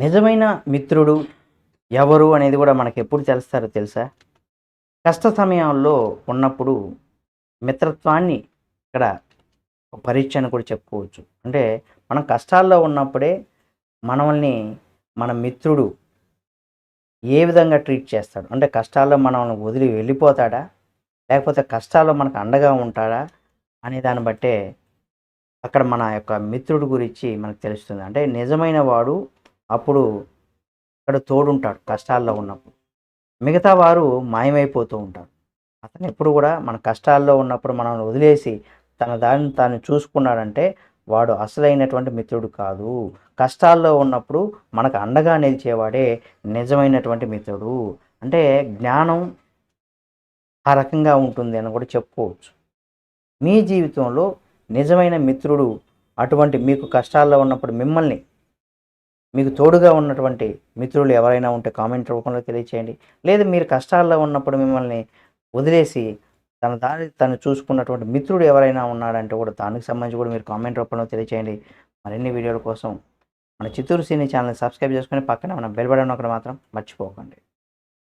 నిజమైన మిత్రుడు ఎవరు అనేది కూడా మనకు ఎప్పుడు తెలుస్తారో తెలుసా? కష్ట సమయాల్లో ఉన్నప్పుడు మిత్రత్వాన్ని ఇక్కడ పరీక్ష అని కూడా చెప్పుకోవచ్చు. అంటే మనం కష్టాల్లో ఉన్నప్పుడే మనల్ని మన మిత్రుడు ఏ విధంగా ట్రీట్ చేస్తాడు? అంటే కష్టాల్లో మనల్ని వదిలి వెళ్ళిపోతాడా? లేకపోతే కష్టాల్లో మనకు అండగా ఉంటాడా? అనే దాన్ని బట్టే అక్కడ మన యొక్క మిత్రుడి గురించి మనకు తెలుస్తుంది. అంటే నిజమైన వాడు అప్పుడు అక్కడ తోడుంటాడు కష్టాల్లో ఉన్నప్పుడు. మిగతా వారు మాయమైపోతూ ఉంటారు. అతను ఎప్పుడు కూడా మన కష్టాల్లో ఉన్నప్పుడు మనల్ని వదిలేసి తన దాన్ని తాను చూసుకున్నాడంటే వాడు అసలైనటువంటి మిత్రుడు కాదు. కష్టాల్లో ఉన్నప్పుడు మనకు అండగా నిలిచేవాడే నిజమైనటువంటి మిత్రుడు. అంటే జ్ఞానం ఆ రకంగా ఉంటుంది అని కూడా చెప్పుకోవచ్చు. మీ జీవితంలో నిజమైన మిత్రుడు అటువంటి మీకు కష్టాల్లో ఉన్నప్పుడు మిమ్మల్ని మీకు తోడుగా ఉన్నటువంటి మిత్రులు ఎవరైనా ఉంటే కామెంట్ రూపంలో తెలియచేయండి. లేదు మీరు కష్టాల్లో ఉన్నప్పుడు మిమ్మల్ని వదిలేసి తన దారి తను చూసుకున్నటువంటి మిత్రుడు ఎవరైనా ఉన్నాడంటే కూడా దానికి సంబంధించి కూడా మీరు కామెంట్ రూపంలో తెలియచేయండి. మరిన్ని వీడియోల కోసం మన చిత్తూరు సినీ ఛానల్ సబ్స్క్రైబ్ చేసుకుని పక్కన మన బెల్ బటన్ ఒకటి మాత్రం మర్చిపోకండి.